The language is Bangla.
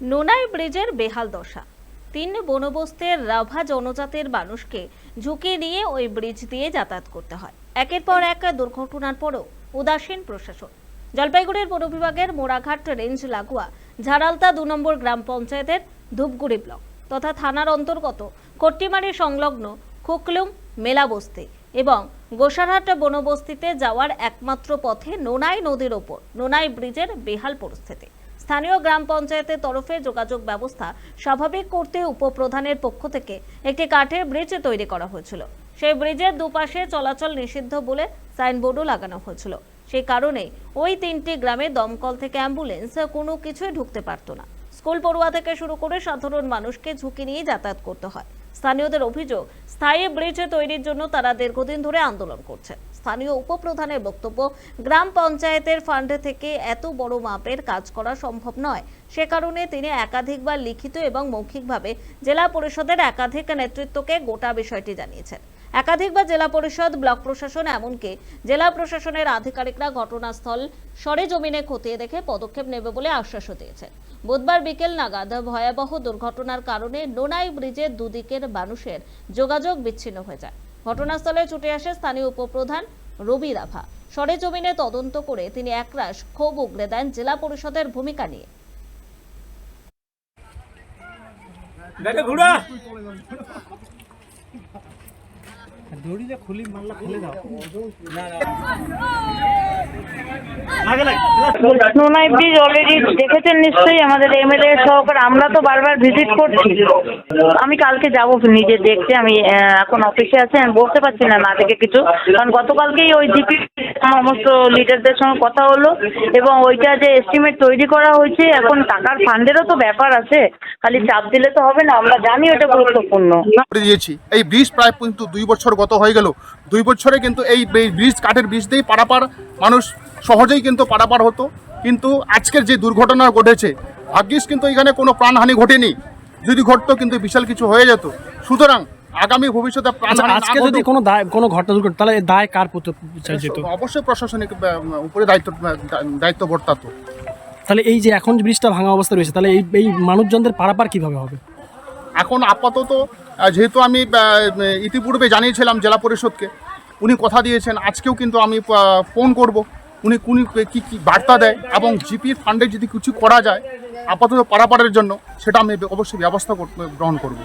নোনাই ব্রিজের বেহাল দশা। তিন বনবস্তের রাভা জনজাতের মানুষকে ঝুঁকি নিয়ে ওই ব্রিজ দিয়ে যাতায়াত করতে হয়। একের পর এক দুর্ঘটনার পরও উদাসীন প্রশাসন। জলপাইগুড়ির বন বিভাগের মোড়াঘাট রেঞ্জ লাগোয়া ঝাড়ালতা দু নম্বর গ্রাম পঞ্চায়েতের ধূপগুড়ি ব্লক তথা থানার অন্তর্গত কট্টিমারি সংলগ্ন খুকলুম মেলাবস্তি এবং গোসারহাট বনবস্তিতে যাওয়ার একমাত্র পথে নোনাই নদীর ওপর, নোনাই ব্রিজের বেহাল পরিস্থিতি। স্থানীয় গ্রাম পঞ্চায়েতের তরফে যোগাযোগ ব্যবস্থা স্বাভাবিক করতে উপপ্রধানের পক্ষ থেকে একটি কাঠের ব্রিজ তৈরি করা হয়েছিল। সেই ব্রিজের দুপাশে চলাচল নিষিদ্ধ বলে সাইনবোর্ডও লাগানো হয়েছিল। সেই কারণে ওই তিনটি গ্রামে দমকল থেকে অ্যাম্বুলেন্স কোনো কিছুই ঢুকতে পারতো না। স্কুল পড়ুয়া থেকে শুরু করে সাধারণ মানুষকে ঝুঁকি নিয়ে যাতায়াত করতে হয়। স্থানীয়দের অভিযোগ, স্থায়ী ব্রিজ তৈরির জন্য তারা দীর্ঘদিন ধরে আন্দোলন করছে। স্থানীয় উপপ্রধানের বক্তব্য, গ্রাম পঞ্চায়েতের ফান্ড থেকে এত বড় মাপের কাজ করা সম্ভব নয়। সে কারণে তিনি একাধিকবার লিখিত এবং মৌখিকভাবে জেলা পরিষদের একাধিক নেতৃত্বকে গোটা বিষয়টি জানিয়েছেন। একাধিকবার জেলা পরিষদ, ব্লক প্রশাসন এমনকি জেলা প্রশাসনের আধিকারিকরা ঘটনাস্থল সরেজমিনে খতিয়ে দেখে পদক্ষেপ নেবে বলে আশ্বাসও দিয়েছেন। বুধবার বিকেল নাগাদ ভয়াবহ দুর্ঘটনার কারণে নোনাই ব্রিজের দুদিকের মানুষের যোগাযোগ বিচ্ছিন্ন হয়ে যায়। ঘটনাস্থলে ছুটে আসে স্থানীয় উপপ্রধান রবি রাভা। সরেজমিনে তদন্ত করে তিনি একরাশ ক্ষোভ উগড়ে দেন জেলা পরিষদের ভূমিকা নিয়ে। দড়িটা খুলি মাল্লা খুলে দাও। না লাগ নোনাই ব্রিজ অলরেডি দেখেছেন নিশ্চয়ই আমাদের এমএলএ সহকারে। আমরা তো বারবার ভিজিট করছি। আমি কালকে যাব নিজে দেখতে। আমি এখন অফিসে আছি। আমি বলতে পারছি না না দেখে কিছু। কারণ গতকালকেই ওই জিপি সমস্ত লিডারদের সঙ্গে কথা হলো এবং ওইটা যে এস্টিমেট তৈরি করা হয়েছে এখন টাকার ফান্ডেরও তো ব্যাপার আছে। খালি চাপ দিলে তো হবে না। আমরা জানি ওটা গুরুত্বপূর্ণ। করে দিয়েছি। এই ব্রিজ প্রায় কিন্তু দুই বছর গত হয়ে গেল। দুই বছরে কিন্তু এই ব্রিজ কাঠের ব্রিজ দিয়েই পারাপার মানুষ সহজেই কিন্তু পারাপার হতো। কিন্তু আজকের যে দুর্ঘটনা ঘটেছে ভাগ্যিস কিন্তু এখানে কোনো প্রাণহানি ঘটেনি। যদি ঘটতো কিন্তু বিশাল কিছু হয়ে যেত। সুতরাং আগামী ভবিষ্যতে আচ্ছা আজকে যদি কোনো দায় কোনো ঘটনা দুর্ঘটনা তাহলে দায় কার যেত? অবশ্যই প্রশাসনিক উপরে দায়িত্ব দায়িত্ব বর্তাতো। তাহলে এই যে এখন ব্রিজটা ভাঙা অবস্থা রয়েছে তাহলে এই এই মানুষজনদের পারাপার কীভাবে হবে? এখন আপাতত যেহেতু আমি ইতিপূর্বে জানিয়েছিলাম জেলা পরিষদকে উনি কথা দিয়েছেন আজকেও কিন্তু আমি ফোন করব। উনি কোন কী কী বার্তা দেয় এবং জিপির ফান্ডে যদি কিছু করা যায়, আপাতত পারাপারের জন্য, সেটা আমি অবশ্যই ব্যবস্থা গ্রহণ করব।